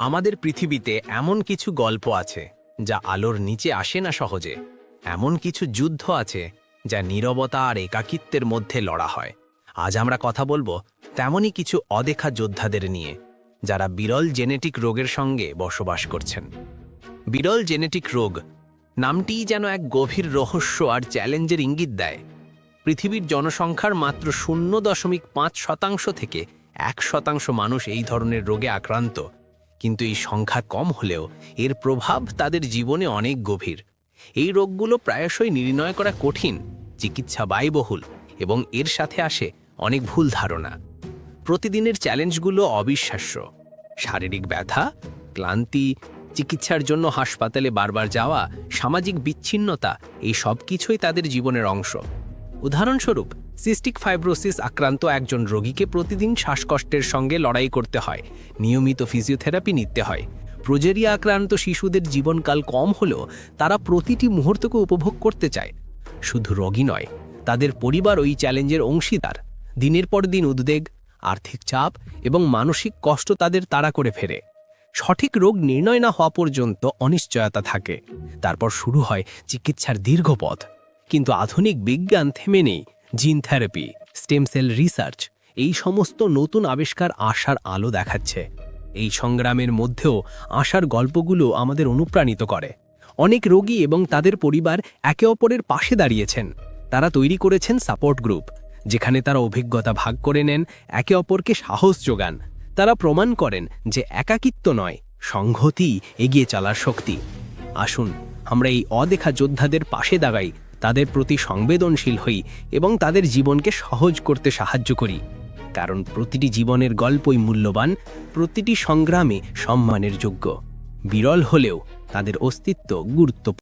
আমাদের পৃথিবীতে এমন কিছু গল্প আছে, যা আলোর নিচে আসে না সহজে। এমন কিছু যুদ্ধ আছে, যা নীরবতা আর একাকিত্বের মধ্যে লড়া হয়। আজ আমরা কথা বলব তেমনই কিছু অদেখা যোদ্ধাদের নিয়ে, যারা বিরল জেনেটিক রোগের সঙ্গে বসবাস করছেন। বিরল জেনেটিক রোগ নামটিই যেন এক গভীর রহস্য আর চ্যালেঞ্জের ইঙ্গিত দেয়। পৃথিবীর জনসংখ্যার মাত্র শূন্য দশমিক পাঁচ শতাংশ থেকে এক শতাংশ মানুষ এই ধরনের রোগে আক্রান্ত। কিন্তু এই সংখ্যা কম হলেও এর প্রভাব তাদের জীবনে অনেক গভীর। এই রোগগুলো প্রায়শই নির্ণয় করা কঠিন, চিকিৎসা ব্যয়বহুল এবং এর সাথে আসে অনেক ভুল ধারণা। প্রতিদিনের চ্যালেঞ্জগুলো অবিশ্বাস্য। শারীরিক ব্যথা, ক্লান্তি, চিকিৎসার জন্য হাসপাতালে বারবার যাওয়া, সামাজিক বিচ্ছিন্নতা, এই সব কিছুই তাদের জীবনের অংশ। উদাহরণস্বরূপ সিস্টিক ফাইব্রোসিস আক্রান্ত একজন রোগীকে প্রতিদিন শ্বাসকষ্টের সঙ্গে লড়াই করতে হয়। নিয়মিত ফিজিওথেরাপি নিতে হয়। প্রোজেরিয়া আক্রান্ত শিশুদের জীবনকাল কম হলেও তারা প্রতিটি মুহূর্তকে উপভোগ করতে চায়। শুধু রোগী নয়, তাদের পরিবার ওই চ্যালেঞ্জের অংশীদার। দিনের পর দিন উদ্বেগ, আর্থিক চাপ এবং মানসিক কষ্ট তাদের তাড়া করে ফেরে। সঠিক রোগ নির্ণয় না হওয়া পর্যন্ত অনিশ্চয়তা থাকে। তারপর শুরু হয় চিকিৎসার দীর্ঘ পথ কিন্তু আধুনিক বিজ্ঞান থেমে নেই। Gene therapy, stem cell research, এই সমস্ত নতুন আবিষ্কার আশার আলো দেখাচ্ছে। এই সংগ্রামের মধ্যেও আশার গল্পগুলো আমাদের অনুপ্রাণিত করে। অনেক রোগী এবং তাদের পরিবার একে অপরের পাশে দাঁড়িয়েছেন। তারা তৈরি করেছেন সাপোর্ট গ্রুপ, যেখানে তারা অভিজ্ঞতা ভাগ করে নেন, একে অপরকে সাহস যোগান। তারা প্রমাণ করেন যে একাকিত্ব নয়, সংহতি এগিয়ে চলার শক্তি। আসুন, আমরা এই অদেখা যোদ্ধাদের পাশে দাঁড়াই তাদের প্রতি সংবেদনশীল হই এবং তাদের জীবনকে সহজ করতে সাহায্য করি। কারণ প্রতিটি জীবনের গল্পই মূল্যবান, প্রতিটি সংগ্রামে সম্মানের যোগ্য। বিরল হলেও তাদের অস্তিত্ব গুরুত্বপূর্ণ।